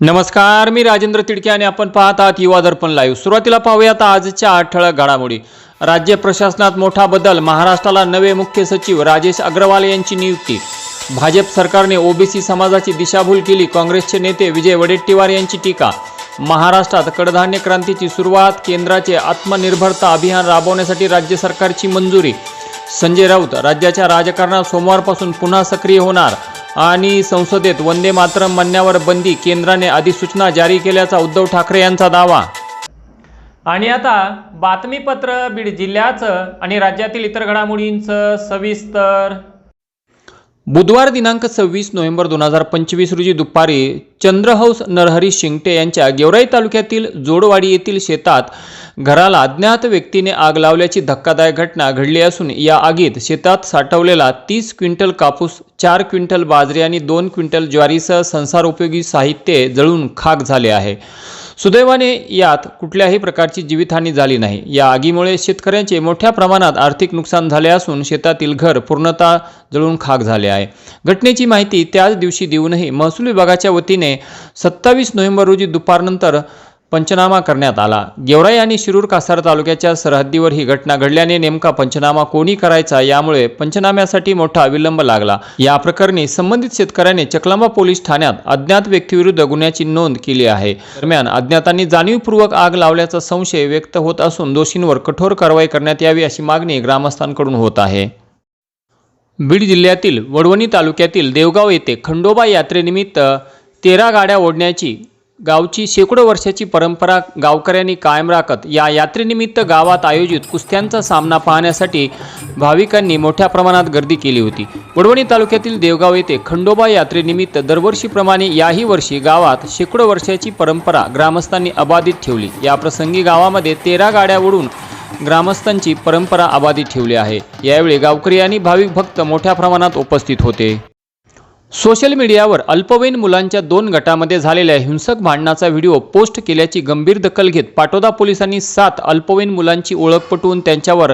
नमस्कार मी राजेंद्र तिडके आणि आपण पाहत आहात युवा दर्पण लाईव्ह सुरुवातीला पाहूयात आजच्या आठ ठळक घडामोडी. राज्य प्रशासनात मोठा बदल महाराष्ट्राला नवे मुख्य सचिव राजेश अग्रवाल यांची नियुक्ती. भाजप सरकारने ओबीसी समाजाची दिशाभूल केली काँग्रेसचे नेते विजय वडेट्टीवार यांची टीका. महाराष्ट्रात कडधान्य क्रांतीची सुरुवात केंद्राचे आत्मनिर्भरता अभियान राबवण्यासाठी राज्य सरकारची मंजुरी. संजय राऊत राज्याच्या राजकारणात सोमवारपासून पुन्हा सक्रिय होणार. आणि संसदेत वंदे मातरम म्हणण्यावर बंदी केंद्राने अधिसूचना जारी केल्याचा उद्धव ठाकरे यांचा दावा. आणि आता बातमीपत्र बीड जिल्ह्याचं आणि राज्यातील इतर घडामोडींचं सविस्तर बुधवार दिनांक सव्वीस नोव्हेंबर दोन हजार पंचवीस रोजी दुपारी चंद्रहंस नरहरी शिंगटे यांच्या गेवराई तालुक्यातील जोडवाडी येथील शेतात घराला अज्ञात व्यक्तीने आग लावल्याची धक्कादायक घटना घडली असून या आगीत शेतात साठवलेला तीस क्विंटल कापूस चार क्विंटल बाजरी आणि दोन क्विंटल ज्वारीसह संसारोपयोगी साहित्य जळून खाक झाले आहे. सुदैवाने यात कुठल्याही प्रकारची जीवितहानी झाली नाही. या आगीमुळे शेतकऱ्यांचे मोठ्या प्रमाणात आर्थिक नुकसान झाले असून शेतातील घर पूर्णतः जळून खाक झाले आहे. घटनेची माहिती त्याच दिवशी देऊनही महसूल विभागाच्या वतीने सत्तावीस नोव्हेंबर रोजी दुपारनंतर पंचनामा करण्यात आला. गेवराई आणि शिरूर कासार तालुक्याच्या सरहद्दीवर ही घटना घडल्याने नेमका पंचनामा कोणी करायचा यामुळे पंचनाम्यासाठी मोठा विलंब लागला. या प्रकरणी संबंधित शेतकऱ्याने चकलांबा पोलीस ठाण्यात अज्ञात व्यक्तीविरुद्ध गुन्ह्याची नोंद केली आहे. दरम्यान अज्ञातांनी जाणीवपूर्वक आग लावल्याचा संशय व्यक्त होत असून दोषींवर कठोर कारवाई करण्यात यावी अशी मागणी ग्रामस्थांकडून होत आहे. बीड जिल्ह्यातील वडवणी तालुक्यातील देवगाव येथे खंडोबा यात्रेनिमित्त तेरा गाड्या ओढण्याची गावची शेकडो वर्षाची परंपरा गावकऱ्यांनी कायम राखत या यात्रेनिमित्त गावात आयोजित कुस्त्यांचा सामना पाहण्यासाठी भाविकांनी मोठ्या प्रमाणात गर्दी केली होती. वडवणी तालुक्यातील देवगाव येथे खंडोबा यात्रेनिमित्त दरवर्षीप्रमाणे याही वर्षी गावात शेकडो वर्षाची परंपरा ग्रामस्थांनी अबाधित ठेवली. या प्रसंगी गावामध्ये तेरा गाड्या उडून ग्रामस्थांची परंपरा अबाधित ठेवली आहे. यावेळी गावकरी आणि भाविक भक्त मोठ्या प्रमाणात उपस्थित होते. सोशल मीडियावर अल्पवयीन मुलांच्या दोन गटामध्ये झालेल्या हिंसक भांडणाचा व्हिडिओ पोस्ट केल्याची गंभीर दखल घेत पाटोदा पोलिसांनी सात अल्पवयीन मुलांची ओळख पटवून त्यांच्यावर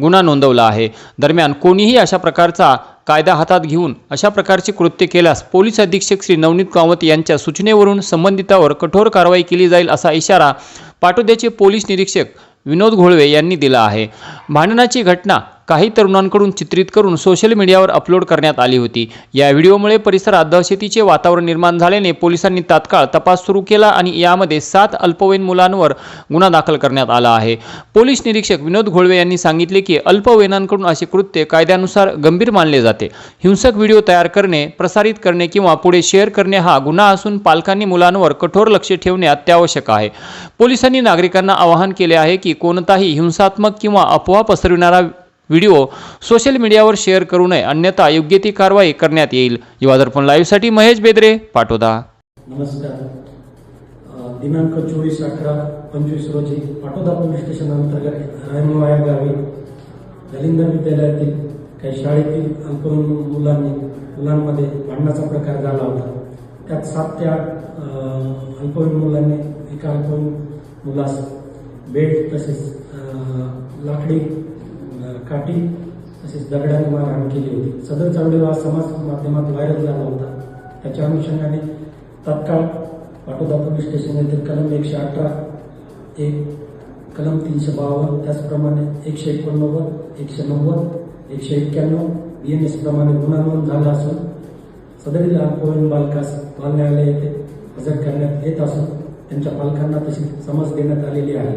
गुन्हा नोंदवला आहे. दरम्यान कोणीही अशा प्रकारचा कायदा हातात घेऊन अशा प्रकारचे कृत्य केल्यास पोलीस अधीक्षक श्री नवनीत कामत यांच्या सूचनेवरून संबंधितावर कठोर कारवाई केली जाईल असा इशारा पाटोद्याचे पोलीस निरीक्षक विनोद घोळवे यांनी दिला आहे. भांडणाची घटना काही तरुणांकडून चित्रित करून सोशल मीडियावर अपलोड करण्यात आली होती. या व्हिडिओमुळे परिसरात दहशतीचे वातावरण निर्माण झाल्याने पोलिसांनी तात्काळ तपास सुरू केला आणि यामध्ये सात अल्पवयीन मुलांवर गुन्हा दाखल करण्यात आला आहे. पोलीस निरीक्षक विनोद घोळवे यांनी सांगितले की अल्पवयीनांकडून असे कृत्य कायद्यानुसार गंभीर मानले जाते. हिंसक व्हिडिओ तयार करणे प्रसारित करणे किंवा पुढे शेअर करणे हा गुन्हा असून पालकांनी मुलांवर कठोर लक्ष ठेवणे अत्यावश्यक आहे. पोलिसांनी नागरिकांना आवाहन केले आहे की कोणताही हिंसात्मक किंवा अफवा पसरविणारा व्हिडिओ सोशल मीडियावर शेअर करू नये. अन्यथा योग्य ती कारवाई करण्यात येईल. युवा दर्पण लाईव्हसाठी महेश बेदरे पाटोदा. नमस्कार. दिनांक चोवीस अकरा पंचवीस रोजी पाटोदा पोलीस स्टेशन अंतर्गत रायमवाया गावी जालिंदर विद्यालयातील काही शाळेतील अल्पवयीन मुलांनी मुलांमध्ये भांडणाचा प्रकार झाला होता. त्यात सात ते आठ अल्पवयीन मुलांनी एका अल्पवयीन मुलास बेड तसेच लाकडी काठी तसेच दगडाने मारहाण केली होती. सदर व्हिडिओ हा समाज माध्यमात व्हायरल झाला होता. त्याच्या अनुषंगाने तत्काळ पाटोदा पोलीस स्टेशन येथे कलम एकशे अठरा एक कलम तीनशे बावन्न त्याचप्रमाणे एकशे एकोणनव्वद एकशे नव्वद एकशे एक्क्याण्णव बी एन एस प्रमाणे गुन्हा नोंद झाला असून सदरील अल्पवयीन बालकास बाल न्यायालय येथे हजर करण्यात येत असून त्यांच्या पालकांना तशी समज देण्यात आलेली आहे.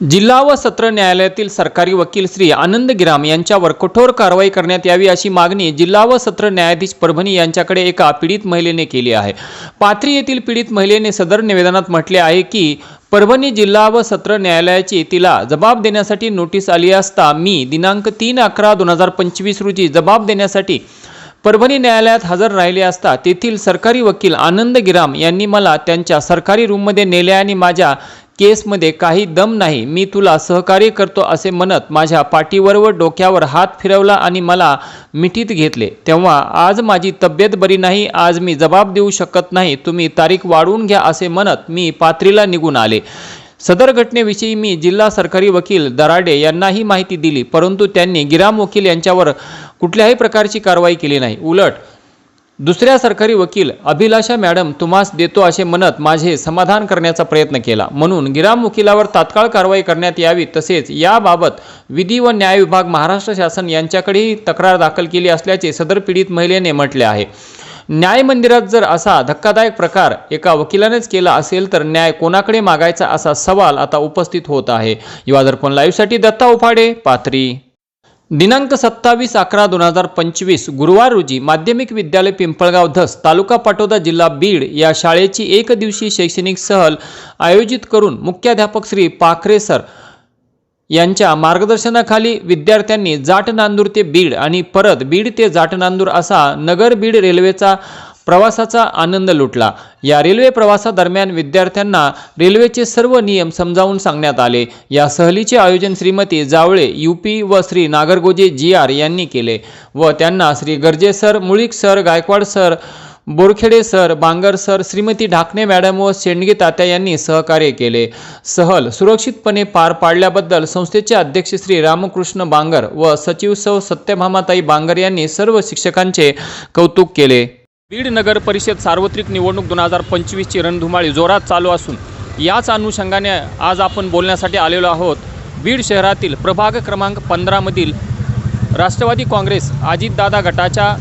जिल्हा व सत्र न्यायालयातील सरकारी वकील श्री आनंद गिराम यांच्यावर कठोर कारवाई करण्यात यावी अशी मागणी जिल्हा व सत्र न्यायाधीश परभणी यांच्याकडे एका पीडित महिलेने केली आहे. पाथरी येथील पीडित महिलेने सदर निवेदनात म्हटले आहे की परभणी जिल्हा व सत्र न्यायालयाची तिला जबाब देण्यासाठी नोटीस आली असता मी दिनांक तीन अकरा दोन हजार पंचवीस रोजी जबाब देण्यासाठी परभणी न्यायालयात हजर राहिले असता तेथील सरकारी वकील आनंद गिराम यांनी मला त्यांच्या सरकारी रूममध्ये नेले आणि माझ्या केसमध्ये काही दम नाही मी तुला सहकार्य करतो असे म्हणत माझ्या पाठीवर व डोक्यावर हात फिरवला आणि मला मिठीत घेतले. तेव्हा आज माझी तब्येत बरी नाही आज मी जबाब देऊ शकत नाही तुम्ही तारीख वाढवून घ्या असे म्हणत मी पात्रीला निघून आले. सदर घटनेविषयी मी जिल्हा सरकारी वकील दराडे यांनाही माहिती दिली परंतु त्यांनी गिराम वकील यांच्यावर कुठल्याही प्रकारची कारवाई केली नाही. उलट दुसऱ्या सरकारी वकील अभिलाषा मॅडम तुम्हास देतो असे म्हणत माझे समाधान करण्याचा प्रयत्न केला. म्हणून गिराम वकिलावर तात्काळ कारवाई करण्यात यावी तसेच याबाबत विधी व न्याय विभाग महाराष्ट्र शासन यांच्याकडेही तक्रार दाखल केली असल्याचे सदर पीडित महिलेने म्हटले आहे. न्याय मंदिरात जर असा धक्कादायक प्रकार एका वकिलानेच केला असेल तर न्याय कोणाकडे मागायचा असा सवाल आता उपस्थित होत आहे. युवा दर्पण लाईव्हसाठी दत्ता उफाडे पाथरी. दिनांक सत्तावीस अकरा दोन हजार पंचवीस गुरुवार रोजी माध्यमिक विद्यालय पिंपळगाव धस तालुका पाटोदा जिल्हा बीड या शाळेची एक दिवसीय शैक्षणिक सहल आयोजित करून मुख्याध्यापक श्री पाखरे सर यांच्या मार्गदर्शनाखाली विद्यार्थ्यांनी जाट नांदूर ते बीड आणि परत बीड ते जाट नांदूर असा नगर बीड रेल्वेचा प्रवासाचा आनंद लुटला. या रेल्वे प्रवासादरम्यान विद्यार्थ्यांना रेल्वेचे सर्व नियम समजावून सांगण्यात आले. या सहलीचे आयोजन श्रीमती जावळे यूपी व श्री नागरगोजे जी आर यांनी केले व त्यांना Shri Garje sir Mulik sir Gaikwad sir Borkhede sir Bangar sir Shrimati Dhakne madam व शेंडगे तात्या यांनी सहकार्य केले. सहल सुरक्षितपणे पार पाडल्याबद्दल संस्थेचे अध्यक्ष श्री रामकृष्ण बांगर व सचिव सौ सत्यभामाताई बांगर यांनी सर्व शिक्षकांचे कौतुक केले. बीड नगर परिषद सार्वत्रिक निवडणूक दोन हजार पंचवीसची रणधुमाळी जोरात चालू असून याच अनुषंगाने आज आपण बोलण्यासाठी आलेलो आहोत. बीड शहरातील प्रभाग क्रमांक पंधरामधील राष्ट्रवादी काँग्रेस अजितदादा गटाच्या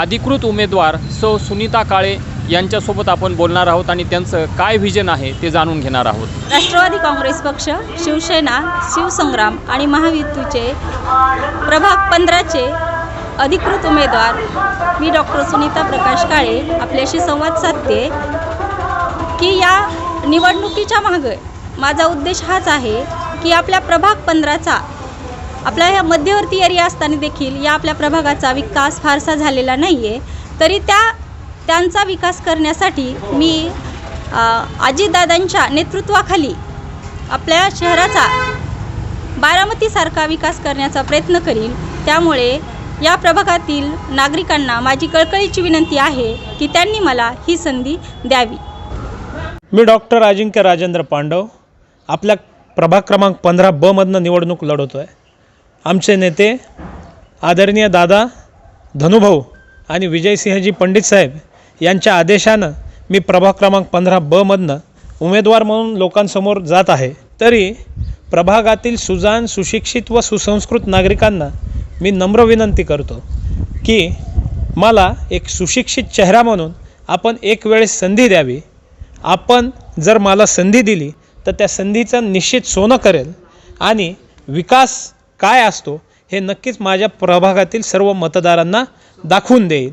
अधिकृत उमेदवार सौ सुनीता काळे यांच्यासोबत आपण बोलणार आहोत आणि त्यांचं काय व्हिजन आहे ते जाणून घेणार आहोत. राष्ट्रवादी काँग्रेस पक्ष शिवसेना शिवसंग्राम आणि महायुतीचे प्रभाग पंधराचे अधिकृत उमेदवार मी डॉक्टर सुनीता प्रकाश काळे आपल्याशी संवाद साधते की या निवडणुकीच्या मागं माझा उद्देश हाच आहे की आपल्या प्रभाग पंधराचा आपल्या ह्या मध्यवर्ती एरिया असताना देखील या आपल्या प्रभागाचा विकास फारसा झालेला नाही आहे तरी त्या त्यांचा विकास करण्यासाठी मी आजीदादांच्या अजितदादांच्या नेतृत्वाखाली आपल्या शहराचा बारामतीसारखा विकास करण्याचा प्रयत्न करीन. त्यामुळे या प्रभागातील नागरिकांना माझी कळकळीची विनंती आहे की त्यांनी मला ही संधी द्यावी. मी डॉक्टर अजिंक्य राजेंद्र पांडव आपल्या प्रभाग क्रमांक पंधरा बमधनं निवडणूक लढवतो आहे आमचे नेते आदरणीय दादा धनुभाऊ आणि विजयसिंहजी पंडित साहेब यांच्या आदेशानं मी प्रभाग क्रमांक पंधरा बमधनं उमेदवार म्हणून लोकांसमोर जात आहे. तरी प्रभागातील सुजान सुशिक्षित व सुसंस्कृत नागरिकांना मी नम्र विनंती करतो की मला एक सुशिक्षित चेहरा म्हणून आपण एक वेळेस संधी द्यावी. आपण जर मला संधी दिली तर त्या संधीचं निश्चित सोनं करेल. आणि विकास काय असतो हे नक्कीच माझ्या प्रभागातील सर्व मतदारांना दाखवून देईल.